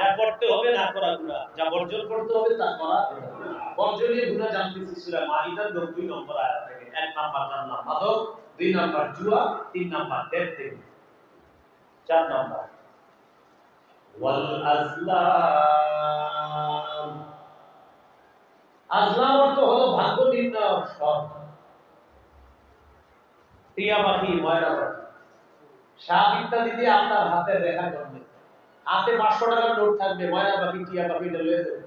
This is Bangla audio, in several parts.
যা করতে হবে, না করা গুনাহ যা বর্জন করতে হবে, তা করা বর্জনীয় গুনাহ জানতেছি সূরা মাইদার 2 নম্বর আয়াত থেকে। এক নাম্বার জানলাম মাদক, দুই নাম্বার জুয়া, তিন নাম্বার দেব দেব। চার নাম্বার। ওয়াল আজলাম। আজলাম অর্থ হলো ভাগ্য নির্ণায়ক সব টিয়া পাখি ময়না পাখি সাপ ইত্যাদি দিয়ে আপনার হাতের দেখা জন্মে। হাতে পাঁচশো টাকার নোট থাকবে, ময়না পাখি, টিয়া পাখি, এটা লয়ে যাবে।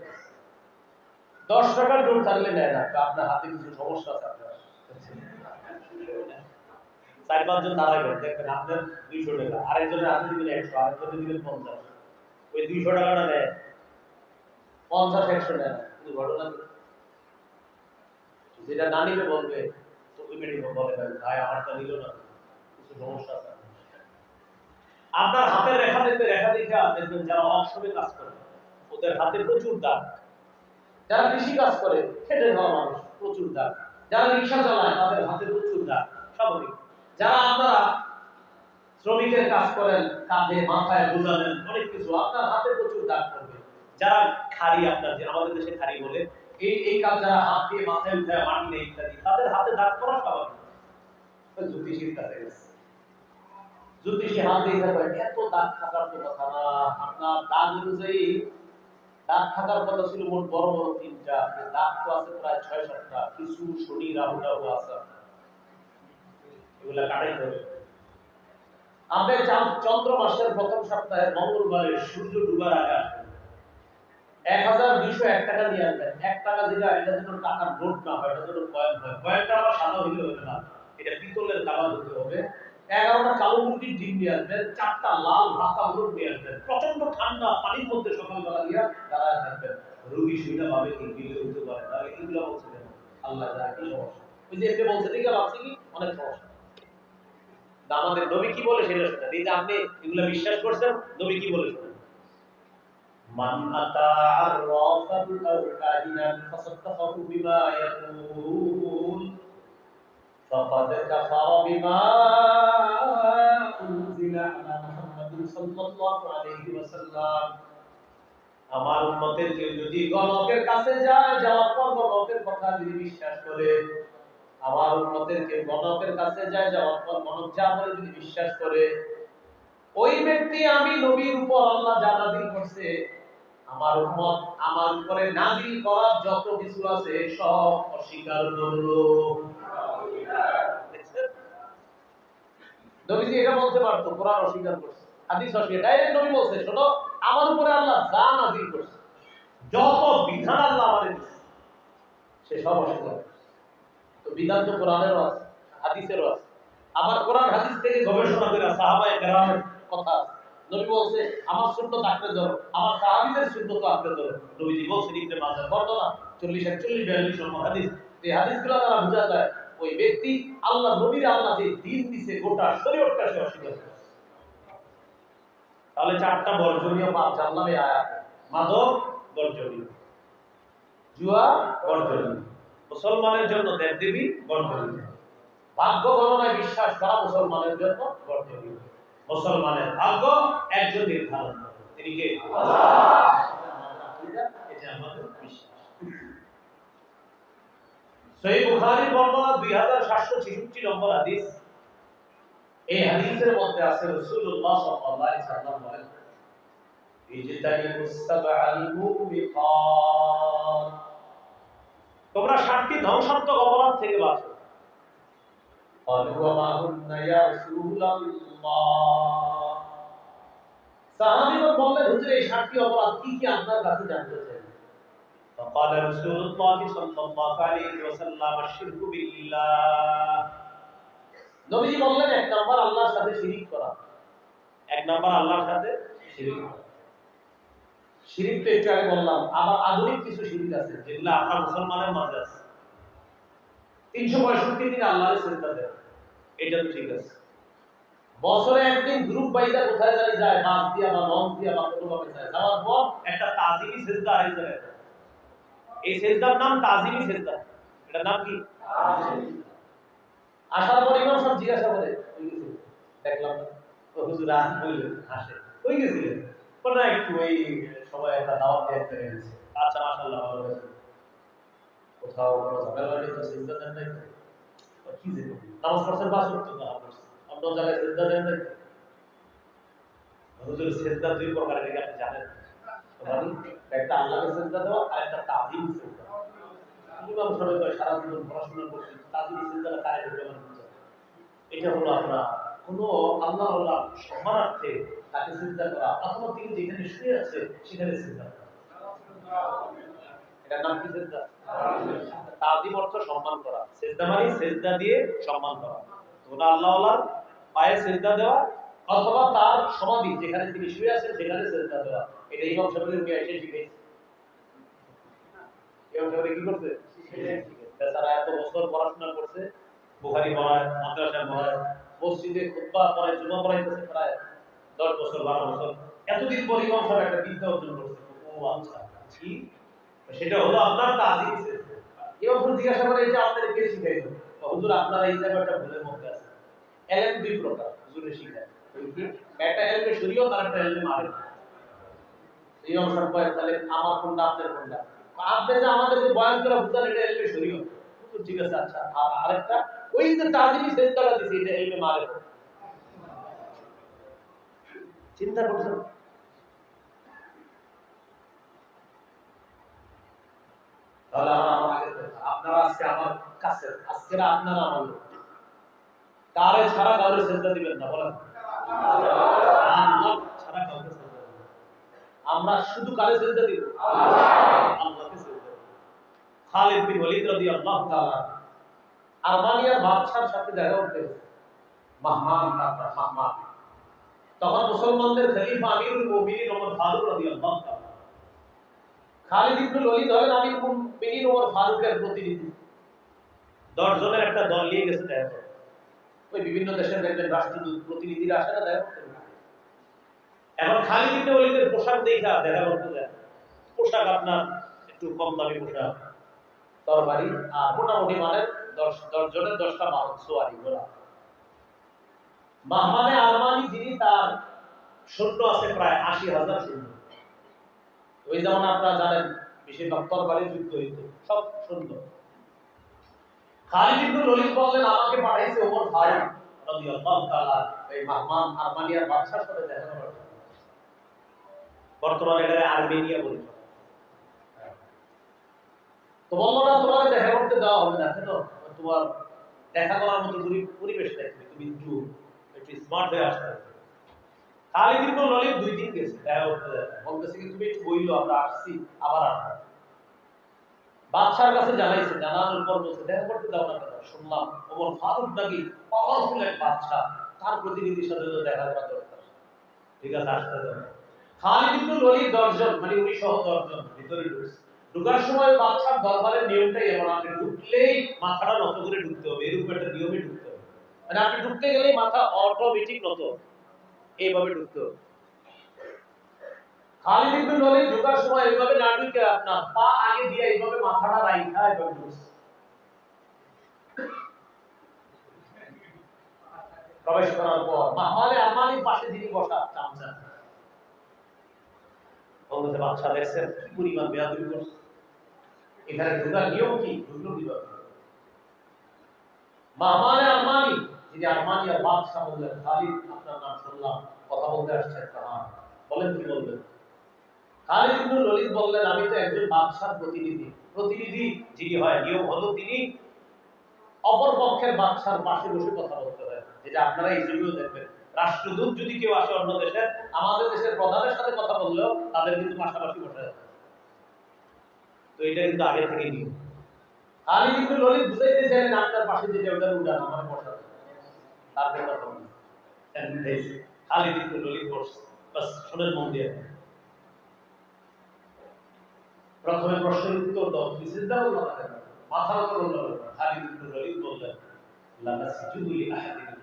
দশ টাকার নোট থাকলে নেয় না আপনার হাতে কিছু সমস্যা আছে আপনার? চার পাঁচজন দাঁড়াবেন দেখবেন আপনার দুইশো টাকা, আরেকজনের হাতে দিবেন একশো, আরেকজনের দিবেন পঞ্চাশ। ওই দুইশো টাকাটা নেয়। পঞ্চাশ, একশো নেয় কিন্তু ঘটনা যেটা না নিবে বলবে, তো মেডিকেল বলে, ভাই নিল না। কিছু সমস্যা আছে? আপনার হাতের রেখা দেখবে রেখা দেখে দেখবেন যারা অসমে কাজ করে, ওদের হাতে প্রচুর দাগ। যারা কৃষি কাজ করে খেটে খাওয়া মানুষ, প্রচুর দাগ। যারা রিক্সা চালায়, তাদের হাতে প্রচুর দাগ, স্বাভাবিক। যারা আপনারা শ্রমিকের কাজ করেন, কাঁধে, মাথায় বোঝালেন অনেক কিছু, আপনার হাতে প্রচুর দাগ পড়বে যারা খাড়ি আপনার যে, আমাদের দেশে খাড়ি বলে, এই এই কাজ যারা হাত দিয়ে মাথায় উঠায়, মাটি নেই ইত্যাদি, তাদের হাতে দাগ পড়া স্বাভাবিক। জ্যোতিষীর কাছে গেছে। জ্যোতিষী হাত দিয়ে থাকবে এত দাগ থাকার তো কথা না আপনার দাগ অনুযায়ী দাগ থাকার কথা ছিল মোট বড় বড় তিনটা দাগ তো আছে প্রায় ছয় সাতটা। কিছু শনি, রাহু আছে এগুলা কাটাইতে হবে। চন্দ্র মাসের প্রথম সপ্তাহে মঙ্গলবারে সূর্য ডুবার আগে এক হাজার দুইশো এক টাকা আসবেন এক টাকা যেটা এটা যেন টাকার নোট না হয়, এটা যেন কয়েন হয়। কয়েনটা সাদা হইলে হবে না। এটা পিতলের কালার হতে হবে। এগারোটা কালো মুরগির ডিম নিয়ে আসবেন চারটা লাল ভাতা হলুদ নিয়ে আসবেন প্রচণ্ড ঠান্ডা পানির মধ্যে সকালবেলা গিয়া দাঁড়ায় থাকবেন রোগী সুবিধা পাবে বিলে হতে পারে তাহলে এগুলো বলছে? আল্লাহ কি সমস্যা। ওই যে বলছে কি? অনেক সমস্যা। আমাদের নবী কি বলে সেটা এই যে আপনি এগুলো বিশ্বাস করছেন, নবী কি বলে মান আতা বিমা ফাকাদ কাফারা বিমা উনজিলা আলা মুহাম্মাদিন সাল্লাল্লাহু আলাইহি ওয়াসাল্লাম আমার উম্মতের কেউ যদি গণকের কাছে যায়, যাওয়ার পর গণকের কথা যদি বিশ্বাস করে, আমার কেউ গণকের কাছে যায়, যাওয়ার পর গণক যা বলে যদি বিশ্বাস করে, ওই ব্যক্তি আমি নবীর উপর আল্লাহ যা নাজিল করছে, আমার উম্মত আমার উপরে নাজিল করা যত কিছু আছে, সব অস্বীকার করল দেখছেন? নবীজি এটা বলতে পারতো, কোরআন অস্বীকার করছে, হাদিস অস্বীকার ডাইরেক্ট নবী বলছে, শোনো, আমার উপরে আল্লাহ যা নাজিল করছে, যত বিধান আল্লাহ আমাদের দিয়েছে, সে সব অস্বীকার তো বিধান তো কোরআনেরও আছে, হাদিসেরও আছে। আবার কোরআন হাদিস থেকে গবেষণা করে সাহাবায়ে কেরামের কথা আছে। নবী বলছে, আমার সুন্নত আঁকড়ে ধরো, আমার সাহাবীদের সুন্নত আঁকড়ে ধরো। নবীজি বলছেন, ইবনে মাজাহ 40 41 42 নম্বর হাদিস। এই হাদিসগুলো দ্বারা বোঝা যায় ওই ব্যক্তি আল্লাহ নবীর আল্লাহ যে দিন দিছে, গোটা শরীয়তটা সে অস্বীকার তাহলে চারটা বর্জনীয় পাপ, জানলাম এই আয়াতে। বর্জনীয় জুয়া বর্জনীয় মুসলমানের জন্য দেবদেবী বর্জনীয় ভাগ্য গণনায় বিশ্বাস করা মুসলমানের জন্য বর্জনীয় মুসলমানের ভাগ্য একজন নির্ধারণ তিনি কে আমাদের বিশ্বাস সহি বুখারীর বর্ণনা 2766 নম্বর হাদিস। এই হাদিসের মধ্যে আছে বলেন তোমরা সাতটি ধ্বংসাত্মক অপরাধ থেকে বাঁচো। সাহাবিগণ বললেন, হুজুর, এই সাতটি অপরাধ কি কি আপনার কাছে জানতে চাই? فقال رسول الله صلى الله عليه وسلم الشرك بالله নবীজি বললেন এক নাম্বার আল্লাহর সাথে শিরিক করা এক নাম্বার আল্লাহর সাথে শিরিক করা শিরিক তো একটু আগে বললাম আবার আধুনিক কিছু শিরিক আছে যেগুলো আমরা মুসলমানের মাঝে আছে তিনশো পঁয়ষট্টি দিন আল্লাহর চিন্তা দেয় এটা তো ঠিক আছে বছরে একদিন গ্রুপ বাইদা কোথায় জানি যায় মাছ দিয়া বা লঞ্চ দিয়া বা কোনো ভাবে যায় যাওয়ার পর একটা তাজিমি সেজদা আরেক জায়গায় যায়। এই সেজদার নাম তাজিমি সেজদা। এটার নাম কি? আসার পর ইমাম সব জিজ্ঞাসা করে দেখলাম। হুজুর আহ বললেন হাসে। কই গেছিলেন? বলে, "না, একটু ওই সময় একটা দাওয়াত দিয়ে একটা গেছে। আচ্ছা মাশাআল্লাহ ভালো হয়েছে কোথাও কোনো ঝামেলা নেই তো সিজদা দেন নাই তো? কি যে নামাজ পড়ছেন পাঁচ ওয়াক্ত নামাজ পড়ছেন। অন্য জায়গায় সিজদা দেন নাই হুজুর সিজদা দুই প্রকারের আপনি জানেন। মানে সম্মানার্থে তাকে চিন্তা করা, অথবা তিনি যেখানে শুয়ে আছে সেখানে চিন্তা করা। তাজিম অর্থ সম্মান করা। মানে দিয়ে সম্মান করা। তো ওটা আল্লাহ পায়ে সেজদা দেওয়া, অথবা তার সমাধি, যেখানে তিনি শুয়ে আছেন সেখানে সেজদা দেওয়া। এটা ইমাম সাহেবের উনি এসে শিখেছে ইমাম সাহেব কি করছে? তাছাড়া এত বছর পড়াশোনা করছে, বুখারি পড়ায় মাদ্রাসায় পড়ায়, মসজিদে খুতবা পড়ায়, জুমা পড়াইতেছে প্রায় দশ বছর, বারো বছর। এতদিন পর ইমাম সাহেব একটা বিদ্যা অর্জন করছে। আচ্ছা সেটা হলো আপনার তাজিম ইমাম সাহেব জিজ্ঞাসা করে যে আপনাদের কে শিখাইলো? হুজুর, আপনারা এই জায়গাটা ভুলের মধ্যে আছে। এলেম দুই প্রকার, হুজুরে শিখায়। একটা এলমে শরীয়ত আর একটা এলমে মারিফ ইমাম সাহেব কয় তাহলে আমার কোনটা, আপনার কোনটা? আপনি আমাদেরকে বয়ান করে বুঝান এটা এলমে হুজুর ঠিক আছে আচ্ছা আর আরেকটা, ওই যে তাজিমি সেজদাটা দিছে এটা এলমে মারিফ চিন্তা করছেন? তাহলে আপনারা আজকে আমার কাছে আজকে আপনারা আমার কারে ছাড়া কাউরে সেজদা দিবেন না, বলেন। ছাড়া না। আমরা শুধু কারে সেজদা দিব? আল্লাহকে সেজদা খালিদ বিন ওয়ালিদ রাদিয়াল্লাহু তাআলা আরমানিয়ার বাদশার সাথে দেখা করতে তারপর তখন মুসলমানদের খলিফা মুমিনিন ওমর ফারুক রাদিয়াল্লাহু তাআলা খালিদ ইবনে ওয়ালিদ হলেন মুমিনিন ওমর ফারুকের প্রতিনিধি। দশ জনের একটা দল নিয়ে গেছে দেখা ওই বিভিন্ন দেশের দেখবেন রাষ্ট্রদূত প্রতিনিধিরা আসে না দেখা এখন খালিদ ইবনে ওয়ালিদের পোশাক দেখা দেখা করতে যায় পোশাক আপনার একটু কম দামি পোশাক। তরবারি আর মোটামুটি মানের দশ দশ জনের দশটা বাহন সোয়ারি, ঘোড়া। মাহমানে আরমানি যিনি, তার সৈন্য আছে প্রায় আশি হাজার সৈন্য। ওই যেমন আপনারা জানেন, বেশিরভাগ তরবারি যুদ্ধ হইত, সব সৈন্য। খালিদ ইবনে ওয়ালিদ বললেন, আমাকে পাঠাইছে ওমর ফারুক রাদিয়াল্লাহু তাআলা। এই মাহমান আরমানিয়ার বাদশার সাথে দেখা। বর্তমানে এটাকে আর্মেনিয়া বলে। তো বলল না তোমার দেখা করতে দেওয়া হবে না কেন তোমার দেখা করার মতো পরিবেশ তুমি একটু একটু স্মার্ট হয়ে আসতে দুই দিন গেছে, দেখা করতে বলতেছে কি, তুমি একটু আমরা আসছি, আবার আসব। কাছে জানাইছে, জানানোর পর বলছে, দেখা করতে দাও না শুনলাম ওমর ফারুক নাকি পাওয়ারফুল এক তার প্রতিনিধির সাথে দেখা করা দরকার। ঠিক আছে, আসতে দাও। খালিদ ইবনে ওয়ালিদ দশজন মানে উনি সহ দশজন ভিতরে ঢুকছে ঢুকার সময় বাদশার দরবারের নিয়মটাই এমন, আপনি ঢুকলেই মাথাটা নত করে ঢুকতে হবে, এরকম একটা নিয়মে ঢুকতে হবে। মানে আপনি ঢুকতে গেলেই মাথা অটোমেটিক নত এইভাবে ঢুকতে হবে। খালিদ ইবনে ওয়ালিদ ঢোকার সময় এইভাবে না ঢুকে আপনার পা আগে দিয়ে এইভাবে মাথাটা রাইখা, এইভাবে ঢুকছে। করার পর মাহমালে আরমানির পাশে যিনি বসা বলতেছে বাদশা দেখছেন পরিমাণ বেয়াদবি করছে। এখানে ঢোকার নিয়ম কি? ঢুকলো আরমানি, যিনি আরমানিয়ার বাদশা বললেন, খালিদ, আপনার নাম শুনলাম, কথা বলতে বলেন কি বলবেন? খালিদ বললেন, আমি তো একজন প্রতিনিধি। প্রতিনিধি যিনি হয়, নিয়ম হলো তিনি অপর পক্ষের বাদশার পাশে বসে কথা বলতে হয়। আপনারা এই যুগেও দেখবেন রাষ্ট্রদূত যদি কেউ আসে অন্য দেশের আমাদের দেশের প্রধানের সাথে কথা বললেও তাদের কিন্তু পাশাপাশি বসে আছে তো এটা কিন্তু আগে থেকে নিয়ম। ইবনে ওয়ালিদ বুঝাইতে পাশে যে ওটা বসা তারপরে বসছে বাস। শোনেন মন দিয়ে। প্রথমে প্রশ্নের উত্তর দাও। তুমি চিন্তা করল না কেন মাথার উপর বলল না খালিদ ইবনে ওয়ালিদ বললেন। আহাদিন।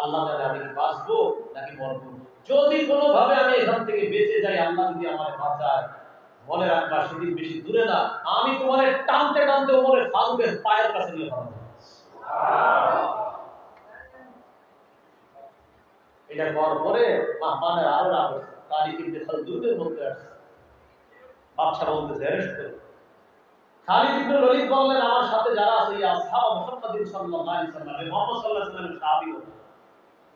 আল্লাহ জানে আমি বাঁচবো নাকি মরবো? যদি কোনোভাবে আমি এখান থেকে বেঁচে যাই, আল্লাহ যদি আমার বাঁচায় মনে রাখবা সেদিন বেশি দূরে না, আমি তোমার টানতে টানতে ওমরে ফারুকের পায়ের কাছে নিয়ে যাব এটা করার পরে মাহমানের আরও রাগ হচ্ছে তারিখ ইবনে খালদুনের মধ্যে আসছে। বাদশা বলতেছে অ্যারেস্ট করো খালিদ ইবনে ওলীদ বললেন, আমার সাথে যারা আছে ইয়া আসহাব মুহাম্মাদিন সাল্লাল্লাহু আলাইহি সাল্লাম মুহাম্মদ সাল্লাল্লাহু আলাইহি সাল্লামের সাহাবী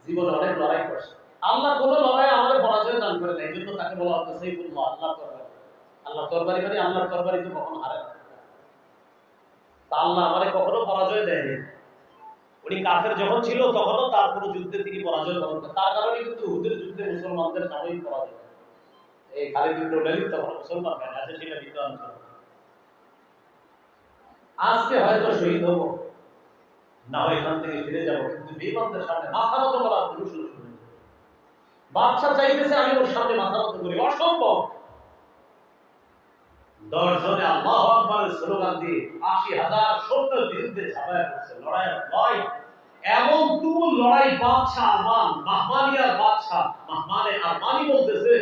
জীবনে অনেক লড়াই করছে। আল্লাহ কোন লড়াই আমাদের পরাজয় দান করে এই জন্য তাকে বলা হতো সাইফুল্লাহ আল্লাহ তরবারি আল্লাহ তরবারি মানে আল্লাহর তরবারি তো কখনো হারে তা আল্লাহ আমাদের কখনো পরাজয় দেয়নি। উনি কাফের যখন ছিল, তখনও তার কোনো যুদ্ধে তিনি পরাজয় করেন তার কারণে কিন্তু হুদের যুদ্ধে মুসলমানদের সাময়িক পরাজয় এই খালিদ ইবনে ওলীদ তখন মুসলমান হয় না সেটা বিদ্যমান আজকে হয়তো শহীদ হব। না হয় এখান থেকে ফিরে যাব। কিন্তু বেঈমানদের সামনে মাথা মতো বাদশা চাইতেছে, আমি ওর সামনে মাথা মতো করি। অসম্ভব। দশ জনে আল্লাহ আকবরের স্লোগান দিয়ে আশি হাজার সত্তর বিরুদ্ধে লড়াই লড়াই এমন তুমুল লড়াই বাদশা আরমান, মাহমানিয়ার বাদশা মাহমানে আরমানি বলতেছে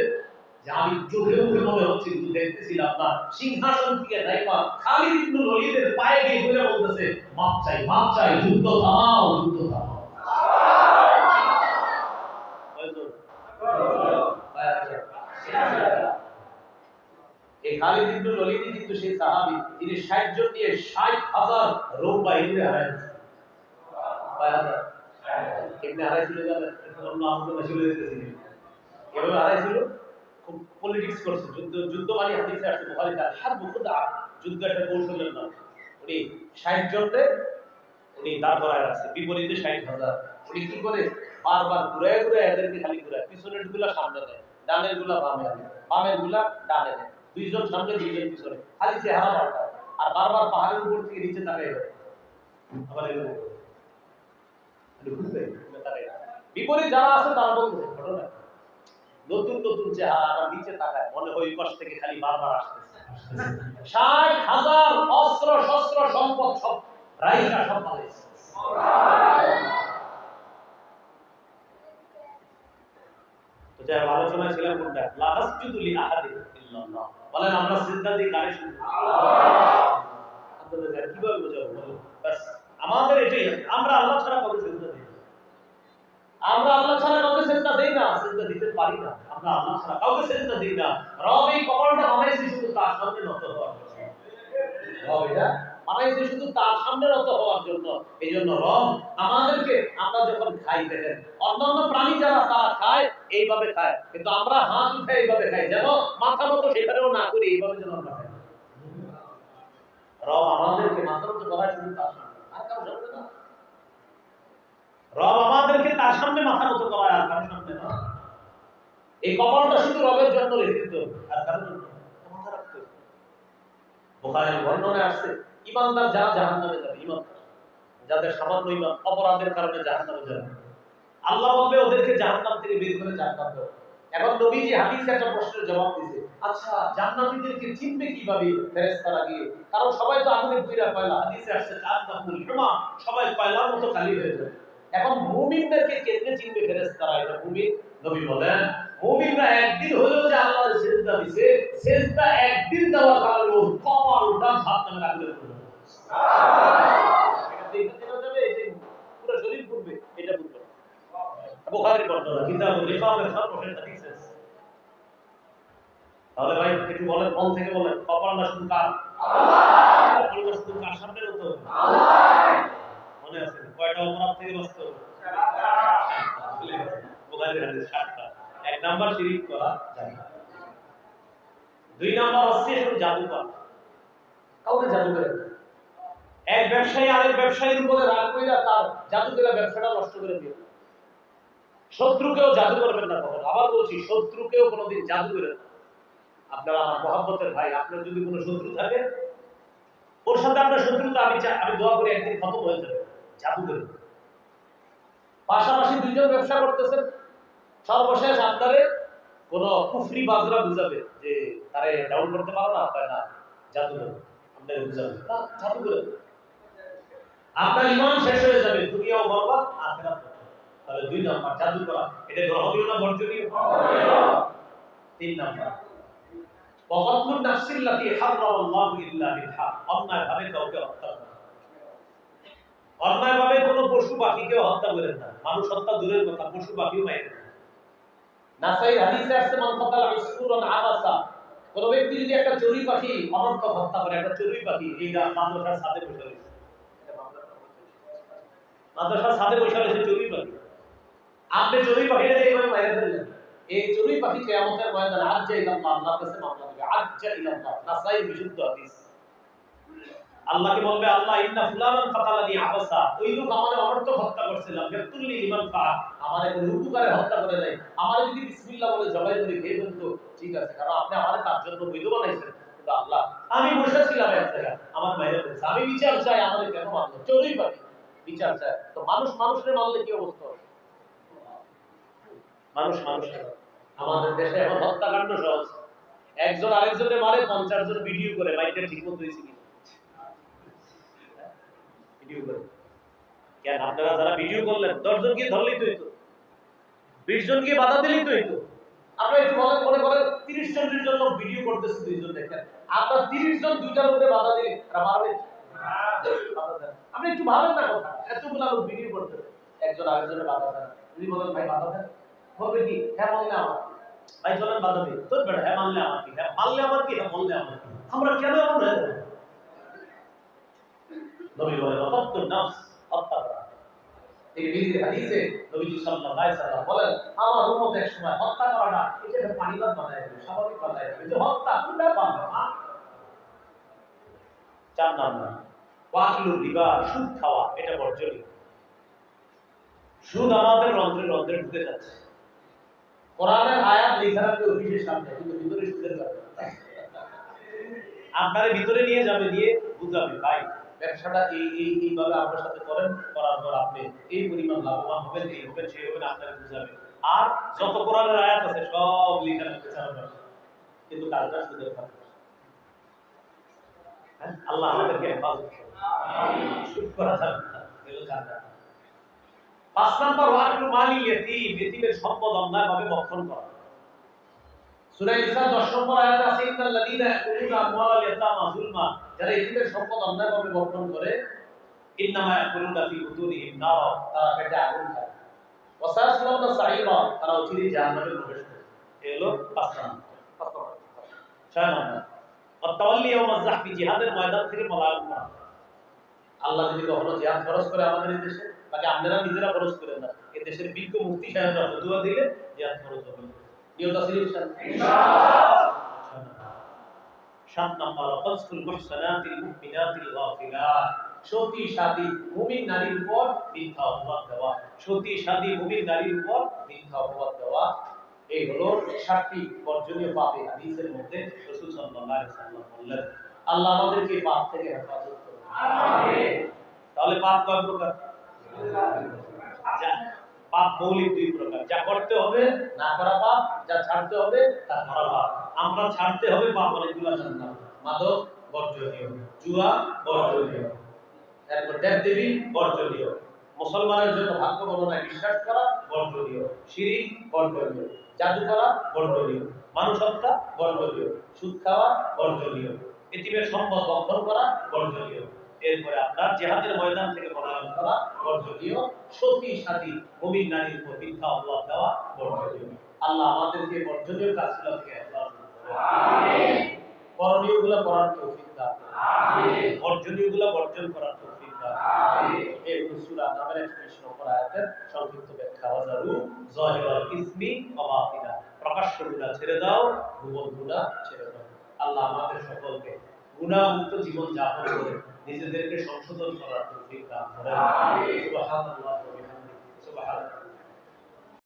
যে আমি চোখে মুখে মনে হচ্ছে, কিন্তু দেখতেছিলাম না। সিংহাসন থেকে দাইমা খালিদ ইবনে ওলীদের পায়ে গিয়ে ঘুরে বলতেছে, মাপ চাই মাপ চাই, যুদ্ধ থামাও যুদ্ধ থামাও। তিনি 60 জন নিয়ে 60000 রোম বাহিনীরে হারাইছেন কয় হারাইছিল জানেন এভাবে হারাইছিল পলিটিক্স করছে। যুদ্ধ যুদ্ধ মানে হাদিসে বুখারী তার হারব খুদা যুদ্ধ একটা কৌশলের নাম। উনি 60 জনরে উনি দাঁড় করায় রাখছে। বিপরীতে 60000 উনি কি করে? বারবার ঘুরায় ঘুরায় এদেরকে খালি ঘুরায় পিছনেরগুলা সামনে দেয় ডানেরগুলা বামে আনে। বামেরগুলা ডানে দেয় দুইজন সামনে, দুইজন পিছনে। খালি চেহারা পাল্টায় আর বারবার পাহাড়ের উপর থেকে নিচে যায় আবার এরকম ঘুরে। বিপরীত যারা আছে, তারা বলতেছে ঘটনা নতুন নতুন চেহারা নিচে তাকায়, মনে হয় পাশ থেকে খালি বারবার আসতেছে। ষাট হাজার অস্ত্র শস্ত্র সম্পদ সব রাইকা সব কোনটা? বলেন, আমরা কীভাবে বোঝাবো? আমাদের আমরা আল্লাহ ছাড়া আমরা আল্লাহ ছাড়া না সেজদা দিতে পারি না। আমরা আল্লাহ ছাড়া কাউকে সেজদা দিই না। রব এই কপালটা বানাইছে শুধু তার সামনে নত হওয়ার জন্য। রব এটা শুধু তার সামনে নত হওয়ার জন্য। এই জন্য রব আমাদেরকে আমরা যখন খাই, দেখেন, অন্যান্য প্রাণী যারা তারা খায়, এইভাবে খায়। কিন্তু আমরা হাত উঠে এইভাবে খাই, যেন মাথা মতো সেখানেও না করি, এইভাবে যেন আমরা খাই। রব আমাদেরকে মাথা মতো করায় শুধু তার সামনে রব আমাদেরকে তার সামনে মাথা করায়, আর কারোর সামনে না। এই কপালটা শুধু রবের জন্য রেখে দিতে আর কারোর জন্য না। মাথা রাখতে হবে। বুখারীর বর্ণনায় ইমানদার যারা জাহান্নামে যাবে, ইমানদার। যাদের সামান্য ইমান, অপরাধের কারণে জাহান্নামে যাবে। আল্লাহ বলবে, ওদেরকে জাহান্নাম থেকে বের করে জান্নাত দাও। এখন নবীজি হাদিসে একটা প্রশ্নের জবাব দিয়েছে আচ্ছা জান্নাতীদেরকে চিনবে কীভাবে ফেরেশতারা গিয়ে? কারণ সবাই তো আগুনে পুইরা কয়লা হাদিসে আসছে জান্নাতুল হুমা সবাই কয়লার মতো কালি হয়ে যায় এখন মুমিনদেরকে কেমনে চিনবে ফেরেশতারা? এটা মুমিন নবী বলেন। মুমিনরা একদিন হলেও যে আল্লাহর সেজদা দিছে সেজদা একদিন দেওয়ার কারণে ওর কপালটা জাহান্নামের আগুনে পড়ে যাবে। এটা দেখে চেনা যাবে এই যে পুরো শরীর পড়বে এটা বুঝবে বুখারীর বর্ণনা কিতাবুল রিকাবের সর্বশেষ হাদিস আছে। তাহলে ভাই একটু বলেন মন থেকে বলেন কপালটা শুধু কার? কপালটা শুধু কার? সামনে হতে হবে। মনে আছে? কয়টা জাদু করা। শত্রুকেও জাদু করবেন না কখনো। আবার বলছি, শত্রুকেও কোনোদিন জাদু করে না। আপনারা আমার মহাব্বতের ভাই, আপনার যদি কোনো শত্রু থাকে, ওর সাথে আপনার শত্রুতা, আমি আমি দোয়া করি একদিন খতম হয়ে যাবে। জাদু করে পাশাপাশি দুইজন ব্যবসা করতেছেন। সর্বশেষ কোন কুফরি বাজরা বুঝাবে যে তারে ডাউন করতে পারো না কয় না? আপনাকে বুঝাবে। না জাদু করে আপনার ইমান শেষ হয়ে যাবে দুনিয়াও তাহলে দুই নাম্বার, জাদু করা। এটা গ্রহণীয় না বর্জনীয়? তিন নাম্বার। ইল্লা বিল হক। অন্যায় ভাবে কাউকে হত্যা করা অন্যায় ভাবে কোনো পশু পাখিকে হত্যা করেন না। মানুষ হত্যা দূরের কথা পশু পাখিও মাইরেন না নাসাই হাদিসে আসছে মান কাতালা আবাসা। কোন ব্যক্তি যদি একটা চড়ুই পাখি অনর্থক হত্যা করে একটা চড়ুই পাখি এই মাদ্রাসার সাথে বসে রয়েছে। মাদ্রাসার সাথে বসে রয়েছে চড়ুই পাখি। আপনি চড়ুই পাখিটা এইভাবে ফেললেন এই চড়ুই পাখি কিয়ামতের ময়দানে আজ্জা ইলাল্লাহ আল্লাহর কাছে মামলা দিবে। আজ্জা ইলাল্লাহ নাসাই বিশুদ্ধ হাদিস। আল্লাহকে বলবে, আল্লাহ, ইন্না ফুলানান কাতালানি আবাসা। ওই লোক আমারে অনর্থক হত্যা করছিল। বিরতুল্লি লিমান ফা আমারে কোনো উপকারে হত্যা করে নাই। আমারে যদি বিসমিল্লাহ বলে জবাই করে খেয়ে ফেলতো ঠিক আছে, কারণ আপনি আমারে তার জন্য বৈধ বানাইছেন। কিন্তু আল্লাহ, আমি বসেছিলাম এক জায়গায়, আমার বাইরে বলছে আমি বিচার চাই, আমাদের কেন মারলো চড়ুই পাখি বিচার চাই। তো মানুষ মানুষের মারলে কি অবস্থা হবে? মানুষ মানুষের। আমাদের দেশে এখন হত্যাকাণ্ড সহজ। একজন আরেকজনের মারে, পঞ্চাশ জন ভিডিও করে, মাইকটা ঠিক মতো হয়েছে ভিডিও করে। কেন? আপনারা যারা ভিডিও করলেন ধরলেই তো বাধা দিলেই তো হইতো। একটু মনে করেন তিরিশ ভিডিও করতেছে দেখেন। আপনার তিরিশ জন বাধা দিলে তারা মারবে আপনি একটু ভাবেন না কথা। লোক ভিডিও একজন আরেকজনের বাধা দেন। যদি বলেন, ভাই, বাধা দেন। বলবে কি? হ্যাঁ বললে আমার ভাই, চলেন, বাধা দিই। তোর বেটা হ্যাঁ মানলে আমার কি? হ্যাঁ মানলে আমার কি? হ্যাঁ বললে আমার আমরা কেন এমন হয়ে? নবী অতত্তর নাফস হত্যা করা। হাদিসে নবীজি সাল্লাল্লাহু আলাইহি সাল্লাম বলেন আমার উম্মত এক সময় হত্যা করাটা এটা একটা পানিবাদ বানায় দেবে স্বাভাবিক বানায় দেবে। যে হত্যা কোন ব্যাপার না চার নাম্বার ওয়াকিলু রিবা সুদ খাওয়া এটা বর্জনীয়। সুদ আমাদের রন্ধ্রে রন্ধ্রে ঢুকে যাচ্ছে। কোরআনের আয়াত লেখা রাখবে অফিসের সামনে কিন্তু ভিতরে সুদের আপনারে ভিতরে নিয়ে যাবে দিয়ে বুঝাবে ভাই। ব্যবসাটা এই এই, এইভাবে আপনার সাথে করেন, করার পর আপনি এই পরিমাণ লাভবান হবেন, এই হবেন, সেই হবেন আপনাকে বুঝাবে আর যত কোরআনের আয়াত আছে, সব লেখা রাখতে চান কিন্তু কাজটা সুদের হ্যাঁ? আল্লাহ আমাদেরকে হেফাজত করা যাবে পাঁচ নাম্বার, ওয়াকিলু মালিল ইয়াতীম ইতিমের সম্পদ অন্যায়ভাবে ভক্ষণ করা। সূরা নিসা 10 নম্বর আয়াতে আছে ইন্নাল ইয়াকুলুনা আমওয়ালাল ইয়াতামা যুলমা যারা ইতিমের সম্পদ অন্যায়ভাবে ভক্ষণ করে ইন্নামা ফি বুতুনিহিম নার তারা পেটে আগুন খায় ওয়া সায়াসলাউনা সাঈরা তারা অচিরেই জাহান্নামে প্রবেশ করবে এই হলো পাঁচ নাম্বার। পাঁচ নাম্বার। ছয় নাম্বার। অত্তাওয়াল্লি ইয়াউমাজ জাহফি জিহাদের ময়দান থেকে পলায়ন করা। আল্লাহ যদি কখনো জিহাদ খরচ করে আমাদের এই দেশে তাকে আপনারা নিজেরা খরচ করেন না। এই দেশের বিজ্ঞ মুফতি সাহেবরা ফতুয়া দিলে জিহাদ খরচ হবে নিয়ত আছে সাত নম্বর মুহসানাতিল মুমিনাতিল গাফিলাত। সতী সাদী মুমিন নারীর উপর মিথ্যা অপবাদ দেওয়া। সতী সাদী মুমিন নারীর উপর মিথ্যা অপবাদ দেওয়া। এই হলো সাতটি বর্জনীয় পাপে হাদিসের মধ্যে রাসূল সাল্লাল্লাহু আলাইহি সাল্লাম বললেন আল্লাহ আমাদেরকে পাপ থেকে হেফাজত করুন। আমিন। তাহলে পাপ কয় প্রকার? পাপ মৌলিক দুই প্রকার। যা করতে হবে না করা পাপ যা ছাড়তে হবে তা করা পাপ। আমরা ছাড়তে হবে পাপ অনেকগুলো জানলাম মাদক বর্জনীয়। জুয়া, বর্জনীয়। এরপর দেব দেবী, বর্জনীয়। মুসলমানের জন্য ভাগ্য গণনায় বিশ্বাস করা, বর্জনীয়। শিরিক বর্জনীয়। জাদু করা বর্জনীয়। মানুষ হত্যা বর্জনীয়। সুদ খাওয়া, বর্জনীয়। এতিমের সম্পদ বক্ষণ করা, বর্জনীয়। এরপরে আপনার জেহাদের ময়দান থেকে পলায়ন করা, বর্জনীয়। সতী সাথী মুমিন, নারীর উপর মিথ্যা অপবাদ দেওয়া, বর্জনীয়। আল্লাহ আমাদেরকে বর্জনীয় কাজগুলো থেকে করণীয়গুলো করার তৌফিক দান বর্জনীয়গুলো বর্জন করার তৌফিক দান এই হলো নামের 31 নম্বর আয়াতের সংক্ষিপ্ত ব্যাখ্যা ওয়াজারু যাহিরাল ইসমি ওয়া প্রকাশ্য গুনাহ ছেড়ে দাও গোপন গুনাহ ছেড়ে দাও। আল্লাহ আমাদের সকলকে গুনাহমুক্ত জীবন যাপন করে নিজেদেরকে সংশোধন করার তৌফিক দান করেন। আমিন। ওয়া বিহামদিহি। সুবহানাল্লাহ।